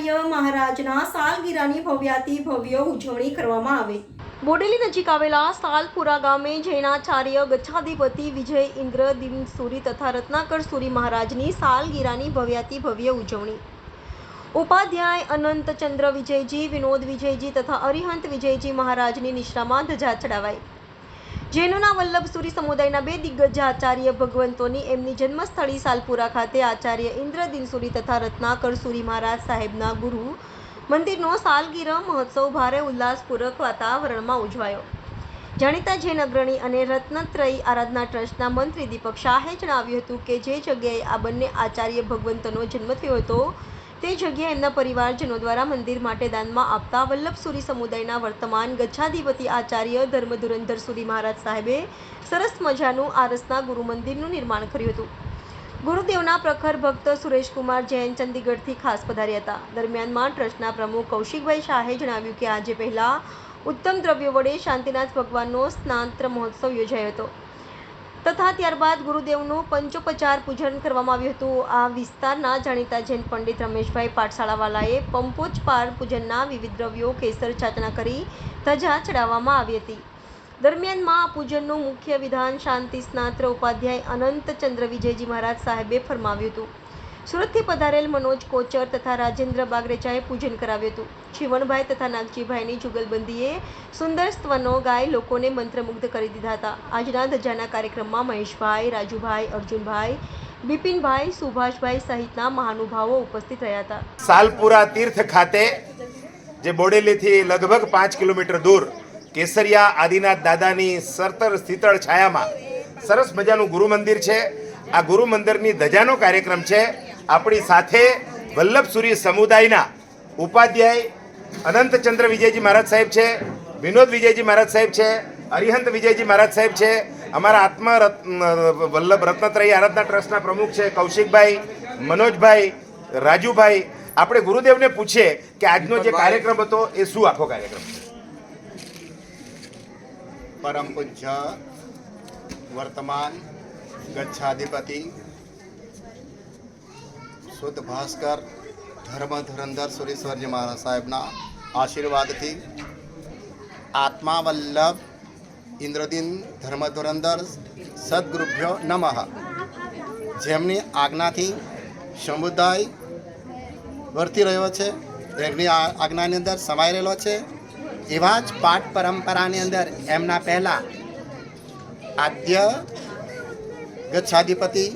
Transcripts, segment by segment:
આચાર્ય મહારાજના સાલગીરાની ભવ્યાતિ ભવ્ય ઉજવણી કરવામાં આવી. બોડેલી નજીક આવેલા સાલપુરા ગામે જૈનાચાર્ય ગચ્છાધિપતિ વિજય ઇન્દ્ર દિનસુરી તથા રત્નાકર સુરી મહારાજની સાલગીરાની ભવ્યાતિ ભવ્ય ઉજવણી. ઉપાધ્યાય અનંત ચંદ્ર વિજયજી, વિનોદ વિજયજી તથા અરિહંત વિજયજી મહારાજની નિશ્રામાં ધજા ચડાવાઈ. જૈનોના વલ્લભસુરી સમુદાયના બે દિગ્ગજ આચાર્ય ભગવંતોની એમની જન્મસ્થળી સાલપુરા ખાતે આચાર્ય ઇન્દ્રદિનસુરી તથા રત્નાકર સુરી મહારાજ સાહેબના ગુરુ મંદિરનો સાલગીરહ મહોત્સવ ભારે ઉલ્લાસપૂર્વક વાતાવરણમાં ઉજવાયો. જાણીતા જૈન અગ્રણી અને રત્નત્રયી આરાધના ટ્રસ્ટના મંત્રી દીપક શાહે જણાવ્યું હતું કે જે જગ્યાએ આ બંને આચાર્ય ભગવંતોનો જન્મ થયો હતો તે જગ્યાએ એમના પરિવારજનો દ્વારા મંદિર માટે દાનમાં આપતા વલ્લભસુરી સમુદાયના વર્તમાન ગચ્છાધિપતિ આચાર્ય ધર્મધુરંધર સુરી મહારાજ સાહેબે સરસ મજાનું આરસના ગુરુ મંદિરનું નિર્માણ કર્યું હતું. ગુરુદેવના પ્રખર ભક્ત સુરેશકુમાર જૈન ચંદીગઢથી ખાસ પધાર્યા હતા. દરમિયાનમાં ટ્રસ્ટના પ્રમુખ કૌશિકભાઈ શાહે જણાવ્યું કે આજે પહેલા ઉત્તમ દ્રવ્યો વડે શાંતિનાથ ભગવાનનો સ્નાત્ર મહોત્સવ યોજાયો હતો. તથા ત્યારબાદ ગુરુદેવનું પંચોપચાર પૂજન કરવામાં આવ્યું હતું. આ વિસ્તારના જાણીતા જૈન પંડિત રમેશભાઈ પાઠશાળાવાલાએ પંપોચપાર પૂજનના વિવિધ દ્રવ્યો કેસર ચાચના કરી ધજા ચડાવવામાં આવી હતી. દરમિયાનમાં આ પૂજનનું મુખ્ય વિધાન શાંતિ સ્નાત્ર ઉપાધ્યાય અનંત ચંદ્ર વિજયજી મહારાજ સાહેબે ફરમાવ્યું હતું. સુરતથી પધારેલ મનોજ કોચર તથા રાજેન્દ્ર બાગરેચાએ પૂજન કરાવ્યું હતું. શિવણભાઈ તથા નાગજીભાઈની જુગલબંધીએ સુંદર સ્તવનો ગાય લોકોને મંત્રમુગ્ધ કરી દીધા હતા. આજના ધજાના કાર્યક્રમમાં મહેશભાઈ, રાજુભાઈ, અર્જુનભાઈ, બિપિનભાઈ, સુભાષભાઈ સહિતના મહાનુભાવો ઉપસ્થિત રહ્યા હતા. સાલપુરા તીર્થ ખાતે, જે બોડેલીથી લગભગ પાંચ કિલોમીટર દૂર કેસરિયા આદિનાથ દાદાની સરતર સ્થિતળ છાયામાં સરસ મજાનું ગુરુ મંદિર છે. આ ગુરુ મંદિરની ધજાનો કાર્યક્રમ છે. આપણી સાથે વલ્લભસુરી સમુદાયના ઉપાધ્યાય અનંતચંદ્ર વિજયજી મહારાજ સાહેબ છે વિનોદ વિજયજી મહારાજ સાહેબ છે અરિહંત વિજયજી મહારાજ સાહેબ છે અમારા આત્મા વલ્લભ રત્નત્રય આરાધના ટ્રસ્ટના પ્રમુખ છે કૌશિકભાઈ મનોજભાઈ રાજુભાઈ. આપણે ગુરુદેવને પૂછીએ કે આજનો જે કાર્યક્રમ હતો એ શું આખો કાર્યક્રમ પરમ પૂજ્ય વર્તમાન ગચ્છાધિપતિ શુદ્ધ ભાસ્કર, ધર્મ ધુરંધર સુરેશ્વરજી મહારાજ સાહેબના આશીર્વાદથી આત્મા વલ્લભ ઇન્દ્રદીન ધર્મ ધુરંધર સદગુરુભ્યો નમઃ. જેમની આજ્ઞાથી સમુદાય વર્તી રહ્યો છે, એમની આજ્ઞાની અંદર સમાઈ રહેલો છે. એવા જ પાઠ પરંપરાની અંદર એમના પહેલાં આદ્ય ગચ્છાધિપતિ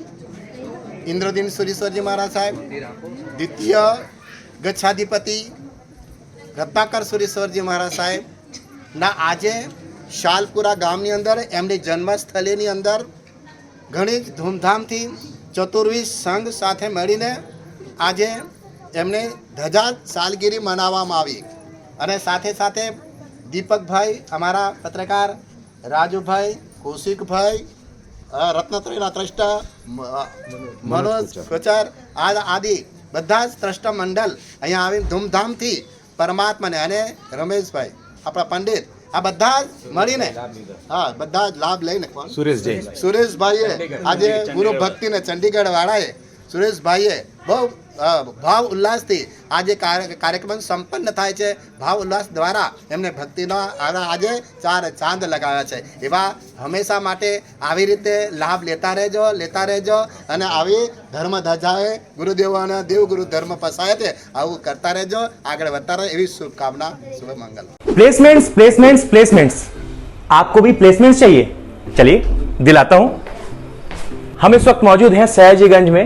ઇન્દ્રદીન સુરેશ્વરજી મહારાજ સાહેબ, દ્વિતીય ગચ્છાધિપતિ રત્નાકર સુરેશ્વરજી મહારાજ સાહેબ, ના, આજે શાલપુરા ગામની અંદર, એમની જન્મસ્થળીની અંદર ઘણી જ ધૂમધામથી ચતુર્વીસ સંઘ સાથે મળીને આજે એમને ધજા સાલગીરી મનાવવામાં આવી. અને સાથે સાથે દીપકભાઈ, અમારા પત્રકાર રાજુભાઈ, કૌશિકભાઈ રત્નત્રયના ત્રષ્ટા મનોજ કોચર આ આદિ બધા જ ત્રષ્ટા મંડળ અહીંયા આવીને ધૂમધામથી પરમાત્માને અને રમેશભાઈ આપણા પંડિત આ બધા જ મળીને હા બધા જ લાભ લઈને સુરેશ સુરેશભાઈએ. આજે ગુરુ ભક્તિને ચંડીગઢ વાળાએ સુરેશભાઈએ બહુ ભાવ ઉલ્લાસથી આજે કાર્ય- કાર્યક્રમ સંપન્ન થાય છે ભાવ ઉલ્લાસ દ્વારા એમને ભક્તિનો આ- આજે ચાર ચાંદ લગાવ્યા છે એવા હંમેશા માટે આવી રીતે લાભ લેતા રહેજો લેતા રહેજો અને આવી ધર્મ ધજાએ ગુરુદેવો અને દેવગુરુ ધર્મ પસાય છે આવું કરતા રહેજો આગળ વધતા રહો એવી શુભકામના શુભ મંગલ प्लेसमेंट्स प्लेसमेंट्स प्लेसमेंट्स आपको भी प्लेसमेंट्स चाहिए चलिए दिलाता हूं हम इस वक्त मौजूद हैं सयाजीगंज में